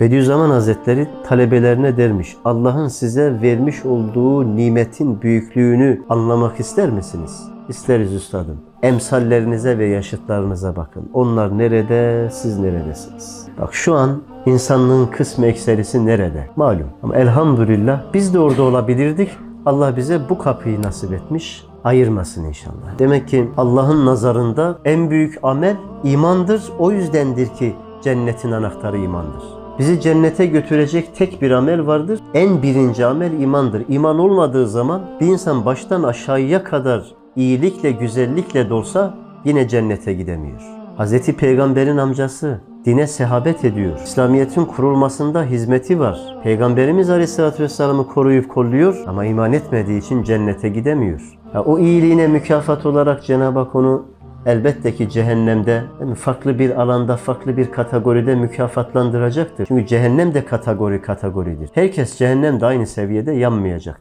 Bediüzzaman Hazretleri talebelerine dermiş, Allah'ın size vermiş olduğu nimetin büyüklüğünü anlamak ister misiniz? İsteriz üstadım. Emsallerinize ve yaşıtlarınıza bakın. Onlar nerede, siz neredesiniz? Bak şu an insanlığın kısmı ekserisi nerede? Malum. Ama elhamdülillah biz de orada olabilirdik. Allah bize bu kapıyı nasip etmiş. Ayırmasın inşallah. Demek ki Allah'ın nazarında en büyük amel imandır. O yüzdendir ki cennetin anahtarı imandır. Bizi cennete götürecek tek bir amel vardır. En birinci amel imandır. İman olmadığı zaman bir insan baştan aşağıya kadar iyilikle, güzellikle dolsa yine cennete gidemiyor. Hz. Peygamber'in amcası dine sehabet ediyor. İslamiyet'in kurulmasında hizmeti var. Peygamberimiz Aleyhisselatü Vesselam'ı koruyup kolluyor ama iman etmediği için cennete gidemiyor. Ya o iyiliğine mükafat olarak Cenab-ı Hak onu elbette ki cehennemde farklı bir alanda, farklı bir kategoride mükafatlandıracaktır. Çünkü cehennem de kategori kategoridir. Herkes cehennemde aynı seviyede yanmayacak.